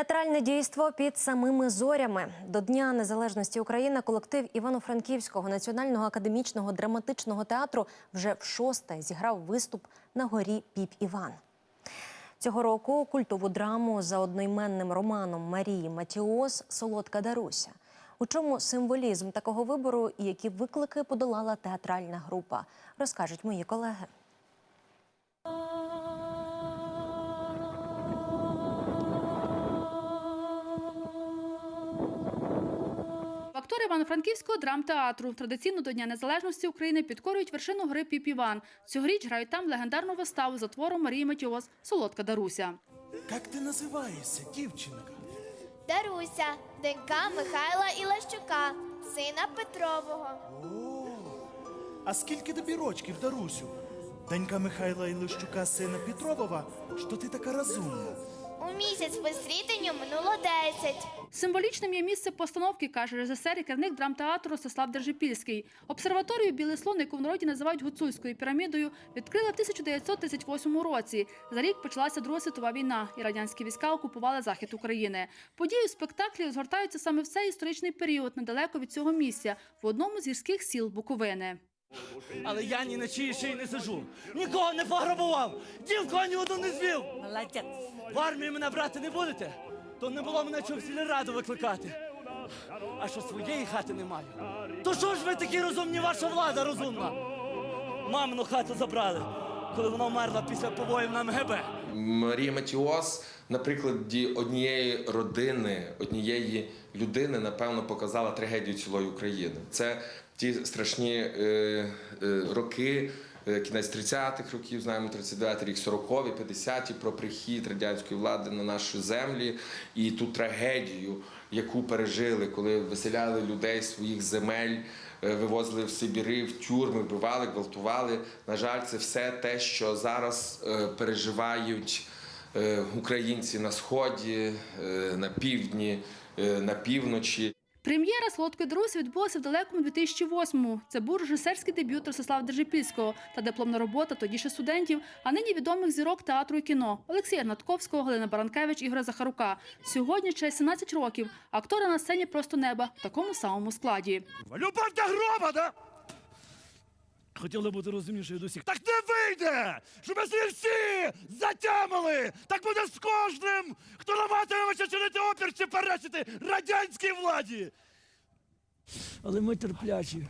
Театральне дійство під самими зорями до Дня Незалежності України колектив Івано-Франківського національного академічного драматичного театру вже в шосте зіграв виступ на горі Піп Іван. Цього року культову драму за одноіменним романом Марії Матіос Солодка Даруся. У чому символізм такого вибору і які виклики подолала театральна група, розкажуть мої колеги. Актори Івано-Франківського драмтеатру традиційно до Дня Незалежності України підкорюють вершину гори Піп-Іван. Цьогоріч грають там легендарну виставу за твором Марії Матіос Солодка Даруся. Как ти називаєшся, дівчинка? Даруся, донька Михайла Ілащука, сина Петрового. О, А скільки тобі рочків, Дарусю? Донька Михайла Ілищука, сина Петровова, що ти така розумна? У місяць по стрітенню минуло 10. Символічним є місце постановки, каже режисер і керівник драмтеатру Ростислав Держипільський. Обсерваторію Білий слон, яку в народі називають гуцульською пірамідою, відкрили в 1938 році. За рік почалася Друга світова війна, і радянські війська окупували захід України. Події у спектаклі розгортаються саме в цей історичний період, недалеко від цього місця, в одному з гірських сіл Буковини. Але я ні на чиї шиї не сижу. Нікого не пограбував, дівку ні одну не звів. Молодець. В армії мене брати не будете, то не було мене чого в сільраду викликати. А що своєї хати немає. То що ж ви такі розумні, ваша влада розумна? Мамину хату забрали, коли вона вмерла після побоїв на МГБ. Марія Матіос, наприклад, однієї родини, однієї людини, напевно, показала трагедію цілої України. Це ті страшні е, е, роки. Е, Кінець 30-х років, знаємо 39-й рік, 40-ві, 50-ті, про прихід радянської влади на наші землі і ту трагедію, яку пережили, коли виселяли людей з своїх земель, е, вивозили в Сибіри, в тюрми, вбивали, гвалтували. На жаль, це все те, що зараз е, переживають українці на сході, на півдні, на півночі. Прем'єра Солодкий друзі відбулася в далекому 2008-му. Це був режисерський дебют Ростислава Держипільського та дипломна робота тоді ще студентів, а нині відомих зірок театру і кіно Олексія Натковського, Галина Баранкевич, Ігоря Захарука. Сьогодні через 17 років актори на сцені просто неба в такому самому складі. Любов до гроба, да? Хотіли бути розумнішою до всіх. Так не вийде! Щоб ми всі затямили! Так буде з кожним, хто намагатиметься чинити опір чи перечити радянській владі! Але ми терплячі.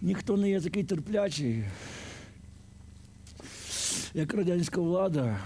Ніхто не є такий терплячий, як радянська влада.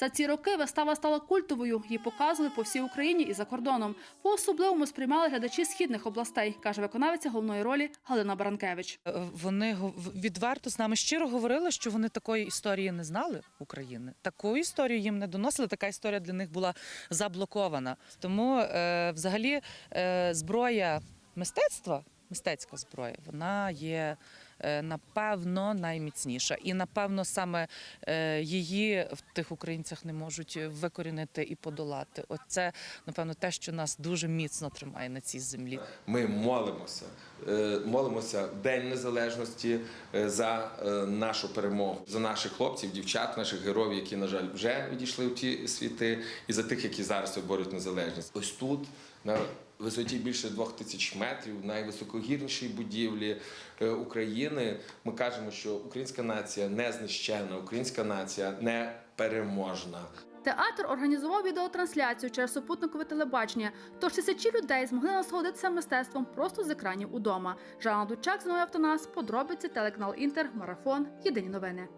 За ці роки вистава стала культовою. Її показували по всій Україні і за кордоном. По особливому сприймали глядачі східних областей, каже виконавиця головної ролі Галина Баранкевич. Е, Вони відверто з нами щиро говорили, що вони такої історії не знали України. Таку історію їм не доносили. Така історія для них була заблокована. Тому, е, взагалі, е, зброя мистецтва, мистецька зброя, вона є. Е, Напевно, найміцніша, і напевно саме е, її в тих українцях не можуть викорінити і подолати. Оце напевно те, що нас дуже міцно тримає на цій землі. Ми молимося, е, молимося День Незалежності за нашу перемогу, за наших хлопців, дівчат, наших героїв, які, на жаль, вже відійшли в ті світи, і за тих, які зараз виборюють незалежність. Ось тут, на висоті більше двох тисяч метрів, найвисокогірнішій будівлі е, України, ми кажемо, що українська нація не знищена, українська нація не переможна. Театр організував відеотрансляцію через супутникове телебачення, тож тисячі людей змогли насолодитися мистецтвом просто з екранів удома. Жанна Дучак, Зиновій Автонас, подробиці, телеканал Інтер, Марафон, Єдині новини.